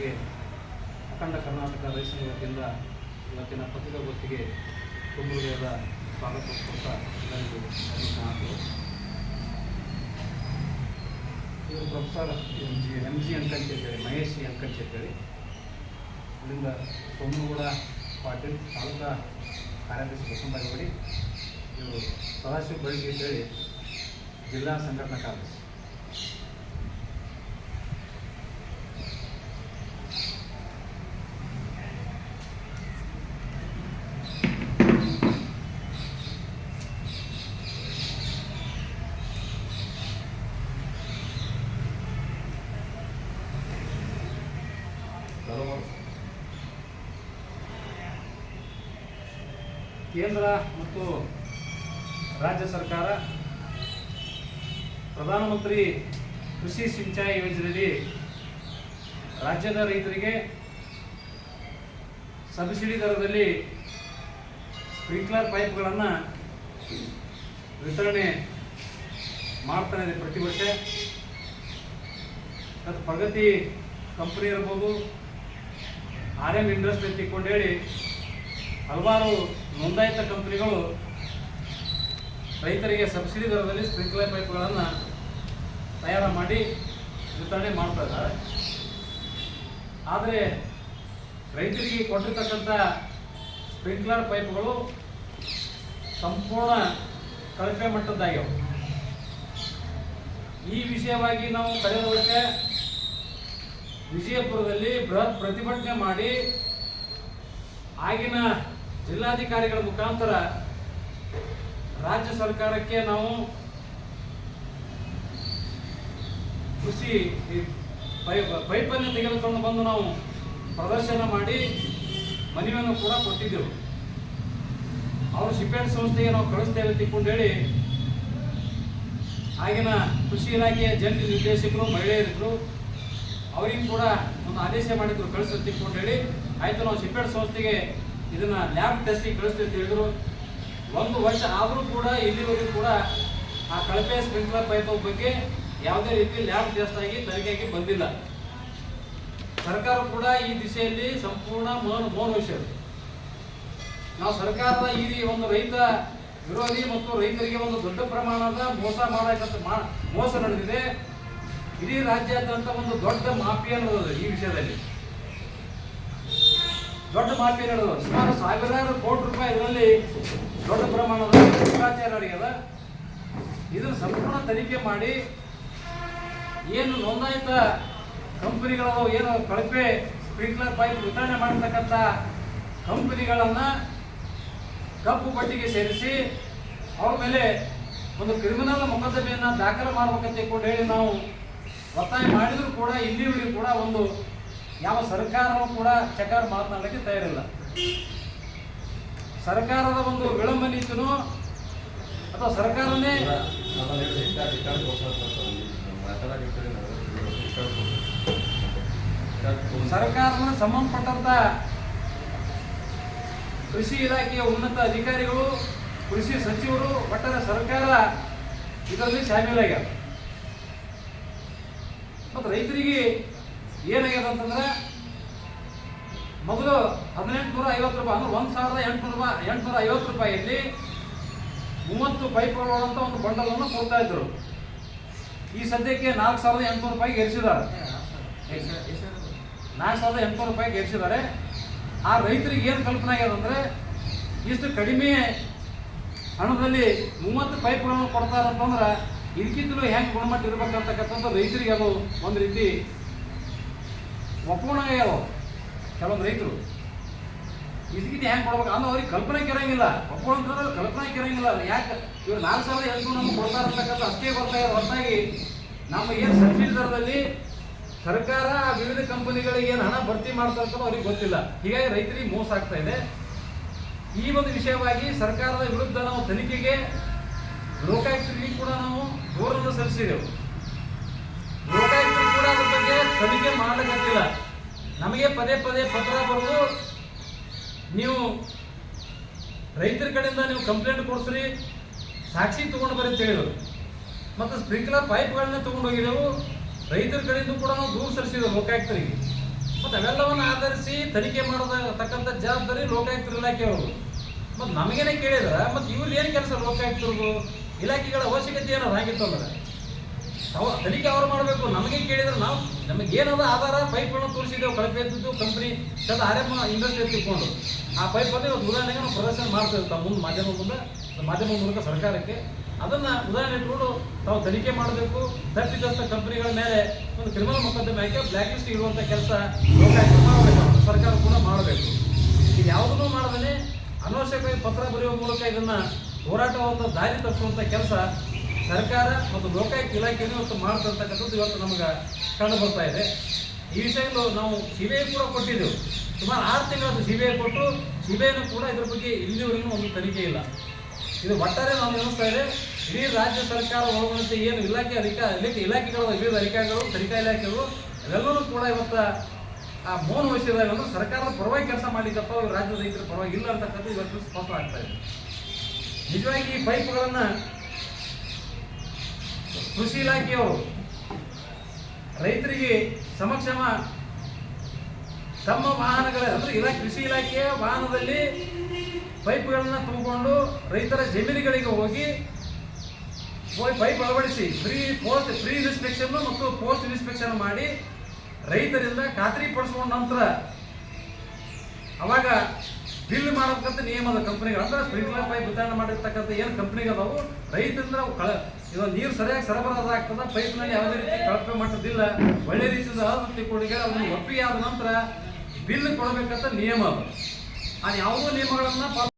ಅವರಿಗೆ ಅಖಂಡ ಕರ್ನಾಟಕ ರೈತ ಸಂಘ ವತಿಯಿಂದ ಇವತ್ತಿನ ಪತ್ರಿಕಾಗೋಷ್ಠಿಗೆ ತುಂಬ ಸ್ವಾಗತ ಕೊಡ್ತಾ ಎಲ್ಲರಿಗೂ ಮಾತು. ಇವರು professor M G M G ಅಂಕಂಚಿ ಅಂತೇಳಿ ಮಹೇಶ್ ಜಿ ಅಂಕಂಚಿ ಅಂತೇಳಿ ಅಲ್ಲಿಂದ ಸೋಮನಗೌಡ ಪಾಟೀಲ್ ತಾಲೂಕಾ ಕಾರ್ಯದರ್ಶಿ ಬಸವರಾಜ ಇವರು ಸದಾಶಿವ ಬೆಳಗ್ಗೆ ಅಂತೇಳಿ ಜಿಲ್ಲಾ ಸಂಘಟನಾ ಕಾರ್ಯದರ್ಶಿ. ಕೇಂದ್ರ ಮತ್ತು ರಾಜ್ಯ ಸರ್ಕಾರ ಪ್ರಧಾನಮಂತ್ರಿ ಕೃಷಿ ಸಿಂಚಾಯಿ ಯೋಜನೆಯಲ್ಲಿ ರಾಜ್ಯದ ರೈತರಿಗೆ ಸಬ್ಸಿಡಿ ದರದಲ್ಲಿ ಸ್ಪ್ರಿಂಕ್ಲರ್ ಪೈಪ್ಗಳನ್ನು ವಿತರಣೆ ಮಾಡ್ತಾನೆ ಇದೆ ಪ್ರತಿ ವರ್ಷ. ಅದು ಪ್ರಗತಿ ಕಂಪನಿ ಇರ್ಬೋದು, ಆರ್ ಎಂ ಇಂಡಸ್ಟ್ರಿ ಅಂತ ಹೇಳಿ ಹಲವಾರು ನೋಂದಾಯಿತ ಕಂಪನಿಗಳು ರೈತರಿಗೆ ಸಬ್ಸಿಡಿ ದರದಲ್ಲಿ ಸ್ಪ್ರಿಂಕ್ಲರ್ ಪೈಪ್ಗಳನ್ನು ತಯಾರು ಮಾಡಿ ವಿತರಣೆ ಮಾಡ್ತಾ ಇದ್ದಾರೆ. ಆದರೆ ರೈತರಿಗೆ ಕೊಟ್ಟಿರ್ತಕ್ಕಂಥ ಸ್ಪ್ರಿಂಕ್ಲರ್ ಪೈಪ್ಗಳು ಸಂಪೂರ್ಣ ಕಳಪೆ ಮಟ್ಟದ್ದಾಗ್ಯವು. ಈ ವಿಷಯವಾಗಿ ನಾವು ಕಳೆದ ವರ್ಷ ವಿಜಯಪುರದಲ್ಲಿ ಬೃಹತ್ ಪ್ರತಿಭಟನೆ ಮಾಡಿ ಆಗಿನ ಜಿಲ್ಲಾಧಿಕಾರಿಗಳ ಮುಖಾಂತರ ರಾಜ್ಯ ಸರ್ಕಾರಕ್ಕೆ ನಾವು ಕೃಷಿ ಪೈಪನ್ನು ತೆಗೆದುಕೊಂಡು ಬಂದು ನಾವು ಪ್ರದರ್ಶನ ಮಾಡಿ ಮನವಿಯನ್ನು ಕೂಡ ಕೊಟ್ಟಿದ್ದೆವು. ಅವರು ಶಿಪೇಟ್ ಸಂಸ್ಥೆಗೆ ನಾವು ಕಳಿಸ್ತೇವೆ ತಿಕ್ಕೊಂಡು ಹೇಳಿ ಆಗಿನ ಕೃಷಿ ಇಲಾಖೆಯ ಜಂಟಿ ನಿರ್ದೇಶಕರು ಮಹಿಳೆಯರಿದ್ದರು ಅವರಿಗೂ ಕೂಡ ಒಂದು ಆದೇಶ ಮಾಡಿದ್ರು ಕಳಿಸಿ ಹೇಳಿ, ಆಯಿತು ನಾವು ಶಿಪೇಟ್ ಸಂಸ್ಥೆಗೆ ಇದನ್ನ ಲ್ಯಾಬ್ ಟೆಸ್ಟಿಗೆ ಕಳಿಸ್ತೀವಿ ಅಂತ ಹೇಳಿದ್ರು. ಒಂದು ವರ್ಷ ಆದರೂ ಕೂಡ ಇಲ್ಲಿವರೆಗೂ ಕೂಡ ಆ ಕಳಪೆ ಸ್ಪ್ರಿಂಕ್ಲರ್ ಪೈಪ್ ಬಗ್ಗೆ ಯಾವುದೇ ರೀತಿ ಲ್ಯಾಬ್ ಟೆಸ್ಟ್ ಆಗಿ ತನಿಖೆಗೆ ಬಂದಿಲ್ಲ. ಸರ್ಕಾರ ಕೂಡ ಈ ದಿಶೆಯಲ್ಲಿ ಸಂಪೂರ್ಣ ಮೌನ ವಿಷಯ. ನಾವು ಸರ್ಕಾರದ ಈ ಒಂದು ರೈತ ವಿರೋಧಿ ಮತ್ತು ರೈತರಿಗೆ ಒಂದು ದೊಡ್ಡ ಪ್ರಮಾಣದ ಮೋಸ ಮಾಡತಕ್ಕಂಥ ಮಾ- ಮೋಸ ನಡೆದಿದೆ. ಇಡೀ ರಾಜ್ಯಾದ್ಯಂತ ಒಂದು ದೊಡ್ಡ ಮಾಫಿಯಾ ನಡೆದಿದೆ ಈ ವಿಷಯದಲ್ಲಿ. ದೊಡ್ಡ ಮಾಫಿ ನಡೆದು ಸುಮಾರು ಸಾವಿರಾರು ಕೋಟಿ ರೂಪಾಯಿ ಇದರಲ್ಲಿ ದೊಡ್ಡ ಪ್ರಮಾಣದ ಭ್ರಷ್ಟಾಚಾರ ನಡೆಯದ. ಇದನ್ನು ಸಂಪೂರ್ಣ ತನಿಖೆ ಮಾಡಿ ಏನು ನೋಂದಾಯಿತ ಕಂಪನಿಗಳು ಏನು ಕಳಪೆ ಸ್ಪ್ರಿಂಕ್ಲರ್ ಪೈಪ್ ವಿತರಣೆ ಮಾಡತಕ್ಕಂಥ ಕಂಪನಿಗಳನ್ನು ಕಪ್ಪು ಪಟ್ಟಿಗೆ ಸೇರಿಸಿ ಅವ್ರ ಮೇಲೆ ಒಂದು ಕ್ರಿಮಿನಲ್ ಮೊಕದ್ದಮೆಯನ್ನು ದಾಖಲು ಮಾಡಬೇಕಂತ ಕೂಡ ಹೇಳಿ ನಾವು ಒತ್ತಾಯ ಮಾಡಿದರೂ ಕೂಡ ಇಲ್ಲಿವರೆಗೂ ಕೂಡ ಒಂದು ಯಾವ ಸರ್ಕಾರವೂ ಕೂಡ ಚಕಾರ ಮಾತನಾಡಲಿಕ್ಕೆ ತಯಾರಿಲ್ಲ. ಸರ್ಕಾರದ ಒಂದು ವಿಳಂಬ ನೀತಿನೂ ಅಥವಾ ಸರ್ಕಾರನೇ ಸರ್ಕಾರದ ಸಂಬಂಧಪಟ್ಟಂತ ಕೃಷಿ ಇಲಾಖೆಯ ಉನ್ನತ ಅಧಿಕಾರಿಗಳು ಕೃಷಿ ಸಚಿವರು ಒಟ್ಟಾರೆ ಸರ್ಕಾರ ಇದರಲ್ಲಿ ಶಾಮೀಲಾಗ್ಯಾರ. ಮತ್ತು ರೈತರಿಗೆ ಏನಾಗ್ಯದ ಅಂತಂದ್ರೆ ಮೊದಲು ಹದಿನೆಂಟುನೂರ ಐವತ್ತು ರೂಪಾಯಿ ಅಂದ್ರೆ ಒಂದು ಸಾವಿರದ ಎಂಟುನೂರ ರೂಪಾಯಿ ಎಂಟುನೂರ ಐವತ್ತು ರೂಪಾಯಿಯಲ್ಲಿ ಮೂವತ್ತು ಪೈಪ್ಗಳು ಅಂತ ಒಂದು ಬಂಡಲನ್ನು ಕೊಡ್ತಾ ಇದ್ರು. ಈ ಸದ್ಯಕ್ಕೆ ನಾಲ್ಕು ಸಾವಿರದ ಎಂಟುನೂರು ರೂಪಾಯಿಗೆ ಏರಿಸಿದ್ದಾರೆ. ನಾಲ್ಕು ಸಾವಿರದ ಎಂಟುನೂರು ರೂಪಾಯಿಗೆ ಏರಿಸಿದ್ದಾರೆ. ಆ ರೈತರಿಗೆ ಏನು ಕಲ್ಪನೆ ಆಗ್ಯದ ಅಂದರೆ ಇಷ್ಟು ಕಡಿಮೆ ಹಣದಲ್ಲಿ ಮೂವತ್ತು ಪೈಪ್ಗಳನ್ನು ಕೊಡ್ತಾರಂತಂದ್ರೆ ಇದಕ್ಕಿಂತಲೂ ಹೆಂಗೆ ಗುಣಮಟ್ಟ ಇರ್ಬೇಕಂತಕ್ಕಂಥದ್ದು ರೈತರಿಗೆ ಅದು ಒಂದು ರೀತಿ ಒಪ್ಪುಣ ಕೆಲವೊಂದು ರೈತರು. ಇದಕ್ಕಿಂತ ಹೆಂಗೆ ಕೊಡ್ಬೇಕು? ಅಂದ್ರೆ ಅವ್ರಿಗೆ ಕಲ್ಪನೆ ಕೆರಂಗಿಲ್ಲ ಒಪ್ಕೊಳ್ಳೋಂಥವ್ರು ಕಲ್ಪನೆ ಕೆರಂಗಿಲ್ಲ ಯಾಕೆ? ಇವ್ರು ನಾಲ್ಕು ಸಾವಿರ ಎಂಟು ನಮ್ಗೆ ಕೊಡ್ತಾರೆ ಅಂತಕ್ಕಂಥ ಅಷ್ಟೇ ಇರೋ ಹೊರತಾಗಿ ನಮ್ಮ ಏನು ಸಬ್ಸಿಡಿ ದರದಲ್ಲಿ ಸರ್ಕಾರ ವಿವಿಧ ಕಂಪನಿಗಳಿಗೆ ಏನು ಹಣ ಭರ್ತಿ ಮಾಡ್ತಾ ಅಂತ ಅವ್ರಿಗೆ ಗೊತ್ತಿಲ್ಲ. ಹೀಗಾಗಿ ರೈತರಿಗೆ ಮೋಸ ಆಗ್ತಾ ಇದೆ. ಈ ಒಂದು ವಿಷಯವಾಗಿ ಸರ್ಕಾರದ ವಿರುದ್ಧ ನಾವು ತನಿಖೆಗೆ ಲೋಕಾಯುಕ್ತರಿಗೆ ಕೂಡ ನಾವು ದೂರನ್ನು ಸಲ್ಲಿಸಿದೆವು. ತನಿಖೆ ಮಾಡಲಿಕ್ಕಿಲ್ಲ ನಮಗೆ ಪದೇ ಪದೇ ಪತ್ರ ಬರೆದು ನೀವು ರೈತರ ಕಡೆಯಿಂದ ನೀವು ಕಂಪ್ಲೇಂಟ್ ಕೊಡಿಸ್ರಿ, ಸಾಕ್ಷಿ ತೊಗೊಂಡು ಅಂತ ಹೇಳಿದರು. ಮತ್ತು ಸ್ಪ್ರಿಂಕ್ಲರ್ ಪೈಪ್ಗಳನ್ನ ತಗೊಂಡು ಹೋಗಿದ್ದೆವು. ರೈತರ ಕಡೆಯಿಂದ ಕೂಡ ನಾವು ದೂರು ಸರಿಸಿದೆವು ಲೋಕಾಯುಕ್ತರಿಗೆ. ಮತ್ತು ಅವೆಲ್ಲವನ್ನು ಆಧರಿಸಿ ತನಿಖೆ ಮಾಡತಕ್ಕಂಥ ಜವಾಬ್ದಾರಿ ಲೋಕಾಯುಕ್ತರ ಇಲಾಖೆಯವರು ಮತ್ತು ನಮಗೇನೆ ಕೇಳಿದ್ರೆ, ಮತ್ತು ಇವ್ರು ಏನು ಕೆಲಸ ಲೋಕಾಯುಕ್ತರಿಗೂ ಇಲಾಖೆಗಳ ಅವಶ್ಯಕತೆ ಏನಾದ್ರು ಆಗಿತ್ತು ಅವ ತನಿಖೆ ಅವ್ರು ಮಾಡಬೇಕು. ನಮಗೆ ಕೇಳಿದ್ರೆ ನಾವು ನಮಗೆ ಆಧಾರ ಪೈಪ್ಗಳನ್ನು ತೋರಿಸಿದ್ದೇವೆ. ಕಳಪೆ ಇದ್ದಿದ್ದು ಕಂಪ್ನಿ ಚಂದ ಆರ್ ಎಂ ಇಂಡಸ್ಟ್ರಿ ತಿಳ್ಕೊಂಡು ಆ ಪೈಪನ್ನು ಇವತ್ತು ಉದಾಹರಣೆಗೆ ನಾವು ಪ್ರದರ್ಶನ ಮಾಡ್ತೇವೆ. ತಾವು ಮುಂದೆ ಮಾಧ್ಯಮ ಮುಂದೆ, ಮಾಧ್ಯಮ ಮೂಲಕ ಸರ್ಕಾರಕ್ಕೆ. ಅದನ್ನ ಉದಾಹರಣೆ ಇಟ್ಕೊಂಡು ತಾವು ತನಿಖೆ ಮಾಡಬೇಕು. ತಪ್ಪಿತಸ್ಥ ಕಂಪ್ನಿಗಳ ಮೇಲೆ ಒಂದು ಕ್ರಿಮಿನಲ್ ಮೊಕದ್ದಮೆ ಹಾಕಿ ಬ್ಲ್ಯಾಕ್ ಲಿಸ್ಟ್ ಇರುವಂಥ ಕೆಲಸ ಮಾಡಬೇಕು ಸರ್ಕಾರ ಕೂಡ ಮಾಡಬೇಕು. ಇದು ಯಾವುದನ್ನೂ ಮಾಡದೇ ಅನವಶ್ಯಕವಾಗಿ ಪತ್ರ ಬರೆಯುವ ಮೂಲಕ ಇದನ್ನ ಹೋರಾಟವಾದ ದಾರಿ ತಪ್ಪಿಸುವಂಥ ಕೆಲಸ ಸರ್ಕಾರ ಮತ್ತು ಲೋಕಾಯುಕ್ತ ಇಲಾಖೆಯನ್ನು ಇವತ್ತು ಮಾಡ್ತಿರ್ತಕ್ಕಂಥದ್ದು ಇವತ್ತು ನಮಗೆ ಕಂಡು ಬರ್ತಾ ಇದೆ. ಈ ವಿಷಯಗಳು ನಾವು ಸಿ ಬಿ ಕೂಡ ಕೊಟ್ಟಿದ್ದೆವು. ಸುಮಾರು ಆರು ತಿಂಗಳು ಸಿ ಬಿ ಐ ಕೊಟ್ಟು ಸಿ ಕೂಡ ಇದ್ರ ಬಗ್ಗೆ ಇಲ್ಲಿವರೆಗೂ ಒಂದು ತನಿಖೆ ಇಲ್ಲ. ಇದು ಒಟ್ಟಾರೆ ನಾವು ಅನಿಸ್ತಾ ಇದೆ ಇಡೀ ರಾಜ್ಯ ಸರ್ಕಾರ ಒಳಗೊಂಡಂತೆ ಏನು ಇಲಾಖೆ ಅಧಿಕಾರಿ ಇಲಾಖೆ ಇಲಾಖೆಗಳು, ವಿವಿಧ ಅಧಿಕಾರಿಗಳು, ತನಿಖಾ ಇಲಾಖೆಗಳು ಎಲ್ಲರೂ ಕೂಡ ಇವತ್ತು ಆ ಮೌನ ವಹಿಸಿದಾಗ ಸರ್ಕಾರದ ಪರವಾಗಿ ಕೆಲಸ ಮಾಡಲಿಕ್ಕಪ್ಪ ರಾಜ್ಯದ ರೈತರ ಪರವಾಗಿ ಇಲ್ಲ ಅಂತಕ್ಕಂಥ ಇವತ್ತು ಸ್ಪಷ್ಟ ಆಗ್ತಾ ಇದೆ. ನಿಜವಾಗಿ ಈ ಪೈಪ್ಗಳನ್ನ ಕೃಷಿ ಇಲಾಖೆಯವರು ರೈತರಿಗೆ ಸಮಕ್ಷಮ ತಮ್ಮ ವಾಹನಗಳ, ಅಂದ್ರೆ ಇಲಾ, ಕೃಷಿ ಇಲಾಖೆಯ ವಾಹನದಲ್ಲಿ ಪೈಪ್ಗಳನ್ನು ತುಂಬಿಕೊಂಡು ರೈತರ ಜಮೀನುಗಳಿಗೆ ಹೋಗಿ ಪೈಪ್ ಅಳವಡಿಸಿ, ಫ್ರೀ ಪೋಸ್ಟ್, ಫ್ರೀ ಇನ್ಸ್ಪೆಕ್ಷನ್ ಮತ್ತು ಪೋಸ್ಟ್ ಇನ್ಸ್ಪೆಕ್ಷನ್ ಮಾಡಿ ರೈತರಿಂದ ಖಾತ್ರಿ ಪಡಿಸ್ಕೊಂಡ ನಂತರ ಅವಾಗ ಬಿಲ್ ಮಾಡತಕ್ಕಂಥ ನಿಯಮದ ಕಂಪ್ನಿಗಳು. ಅಂದ್ರೆ ಸ್ಪ್ರಿಂಕ್ಲರ್ ಪೈಪ್ ವಿತರಣೆ ಮಾಡಿರ್ತಕ್ಕಂಥ ಏನು ಕಂಪ್ನಿ ಅದಾವು? ರೈತರಿಂದ ಅವು ಕಳ, ಇದು ನೀರು ಸರಿಯಾಗಿ ಸರಬರಾಜು ಪೈಪ್ ಪೈಪ್ನಲ್ಲಿ ಯಾವುದೇ ರೀತಿ ಕಳಪೆ ಮಾಡೋದಿಲ್ಲ ಒಳ್ಳೆ ರೀತಿಯಿಂದ ಕೊಡುಗೆ, ಅದನ್ನು ಒಪ್ಪಿಗೆ ಆದ ನಂತರ ಬಿಲ್ ಕೊಡಬೇಕಂತ ನಿಯಮ ಅದು. ಆ ಯಾವುದೋ ನಿಯಮಗಳನ್ನ ಪಾಪ